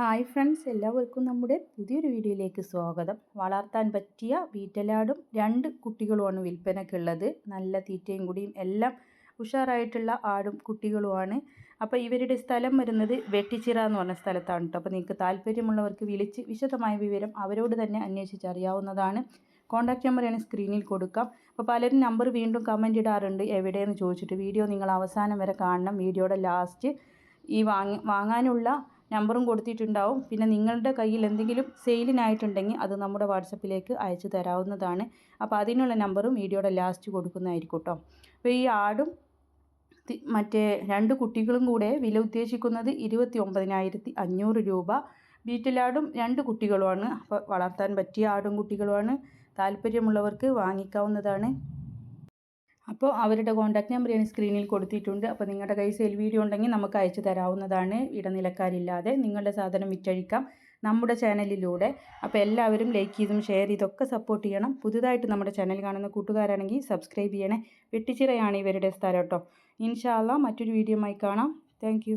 Hi friends എല്ലാവർക്കും നമ്മുടെ പുതിയൊരു വീഡിയോയിലേക്ക് സ്വാഗതം. വളർത്താൻ പറ്റിയ വീറ്റലാടും രണ്ട് കുട്ടികളുമാണ് വിൽപ്പനക്കുള്ളത് നല്ല തീറ്റയും കൂടിയും എല്ലാം ഉഷാറായിട്ടുള്ള ആടും കുട്ടികളുമാണ്. അപ്പോൾ ഇവരുടെ സ്ഥലം വരുന്നത് വെട്ടിച്ചിറ എന്ന് പറഞ്ഞ സ്ഥലത്താണ് കേട്ടോ. അപ്പോൾ നിങ്ങൾക്ക് താല്പര്യമുള്ളവർക്ക് വിളിച്ച് വിശദമായ വിവരം അവരോട് തന്നെ അന്വേഷിച്ചറിയാവുന്നതാണ് കോൺടാക്റ്റ് നമ്പർ ഞാൻ സ്ക്രീനിൽ കൊടുക്കാം. അപ്പോൾ പലരും നമ്പർ വീണ്ടും കമന്റ് ഇടാറുണ്ട്. എവിടെയെന്ന് ചോദിച്ചിട്ട് വീഡിയോ നിങ്ങൾ അവസാനം വരെ കാണണം. വീഡിയോയുടെ ലാസ്റ്റ് ഈ വാങ്ങി വാങ്ങാനുള്ള നമ്പറും കൊടുത്തിട്ടുണ്ടാവും. പിന്നെ നിങ്ങളുടെ കയ്യിൽ എന്തെങ്കിലും സെയിലിനായിട്ടുണ്ടെങ്കിൽ അത് നമ്മുടെ വാട്സപ്പിലേക്ക് അയച്ചു തരാവുന്നതാണ്. അപ്പോൾ അതിനുള്ള നമ്പറും വീഡിയോയുടെ ലാസ്റ്റ് കൊടുക്കുന്നതായിരിക്കും കേട്ടോ. അപ്പോൾ ഈ ആടും മറ്റേ രണ്ട് കുട്ടികളും കൂടെ വില ഉദ്ദേശിക്കുന്നത് ഇരുപത്തി ഒമ്പതിനായിരത്തി അഞ്ഞൂറ് രൂപ വീട്ടിലാടും രണ്ട് കുട്ടികളുമാണ്. അപ്പോൾ വളർത്താൻ പറ്റിയ ആടും കുട്ടികളുമാണ്. താല്പര്യമുള്ളവർക്ക് വാങ്ങിക്കാവുന്നതാണ്. അപ്പോൾ അവരുടെ കോൺടാക്റ്റ് നമ്പർ ഞാൻ സ്ക്രീനിൽ കൊടുത്തിട്ടുണ്ട്. അപ്പോൾ നിങ്ങളുടെ കയ്യിൽ സെൽ വീഡിയോ ഉണ്ടെങ്കിൽ നമുക്ക് അയച്ചു തരാവുന്നതാണ്. ഇടനിലക്കാരില്ലാതെ നിങ്ങളുടെ സാധനം വിറ്റഴിക്കാം നമ്മുടെ ചാനലിലൂടെ അപ്പോൾ എല്ലാവരും ലൈക്ക് ചെയ്തും ഷെയർ ചെയ്തൊക്കെ സപ്പോർട്ട് ചെയ്യണം. പുതുതായിട്ട് നമ്മുടെ ചാനൽ കാണുന്ന കൂട്ടുകാരാണെങ്കിൽ സബ്സ്ക്രൈബ് ചെയ്യണേ. വെട്ടിച്ചിറയാണ് ഇവരുടെ സ്ഥലം കേട്ടോ. ഇൻഷാല്ല മറ്റൊരു വീഡിയോ ആയി കാണാം. താങ്ക്